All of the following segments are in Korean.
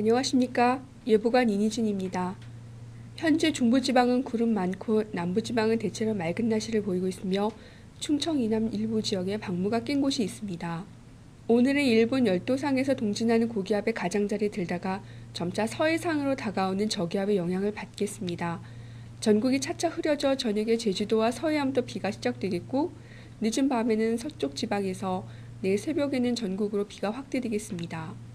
안녕하십니까. 예보관 이니진입니다. 현재 중부지방은 구름 많고 남부지방은 대체로 맑은 날씨를 보이고 있으며 충청 이남 일부 지역에 방무가 낀 곳이 있습니다. 오늘은 일본 열도상에서 동진하는 고기압의 가장자리에 들다가 점차 서해상으로 다가오는 저기압의 영향을 받겠습니다. 전국이 차차 흐려져 저녁에 제주도와 서해안부터 비가 시작되겠고 늦은 밤에는 서쪽 지방에서 내일 새벽에는 전국으로 비가 확대되겠습니다.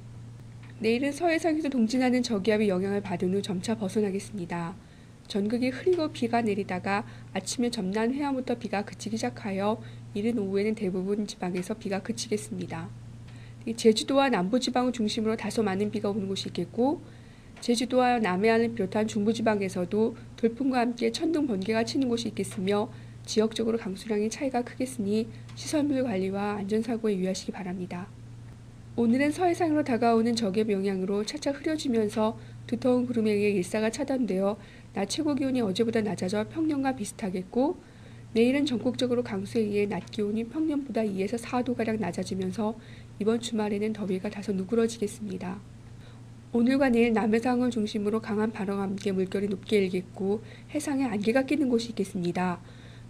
내일은 서해상에서 동진하는 저기압의 영향을 받은 후 점차 벗어나겠습니다. 전국이 흐리고 비가 내리다가 아침에 점난 해안부터 비가 그치기 시작하여 이른 오후에는 대부분 지방에서 비가 그치겠습니다. 이 제주도와 남부지방을 중심으로 다소 많은 비가 오는 곳이 있겠고 제주도와 남해안을 비롯한 중부지방에서도 돌풍과 함께 천둥 번개가 치는 곳이 있겠으며 지역적으로 강수량의 차이가 크겠으니 시설물 관리와 안전사고에 유의하시기 바랍니다. 오늘은 서해상으로 다가오는 저기압 영향으로 차차 흐려지면서 두터운 구름에 의해 일사가 차단되어 낮 최고 기온이 어제보다 낮아져 평년과 비슷하겠고 내일은 전국적으로 강수에 의해 낮 기온이 평년보다 2에서 4도가량 낮아지면서 이번 주말에는 더위가 다소 누그러지겠습니다. 오늘과 내일 남해상을 중심으로 강한 바람과 함께 물결이 높게 일겠고 해상에 안개가 끼는 곳이 있겠습니다.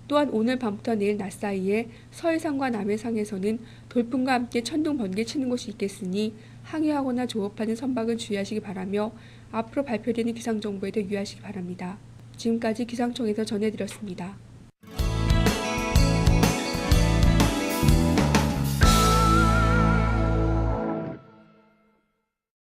또한 오늘 밤부터 내일 낮 사이에 서해상과 남해상에서는 돌풍과 함께 천둥 번개 치는 곳이 있겠으니 항해하거나 조업하는 선박은 주의하시기 바라며 앞으로 발표되는 기상정보에도 유의하시기 바랍니다. 지금까지 기상청에서 전해드렸습니다.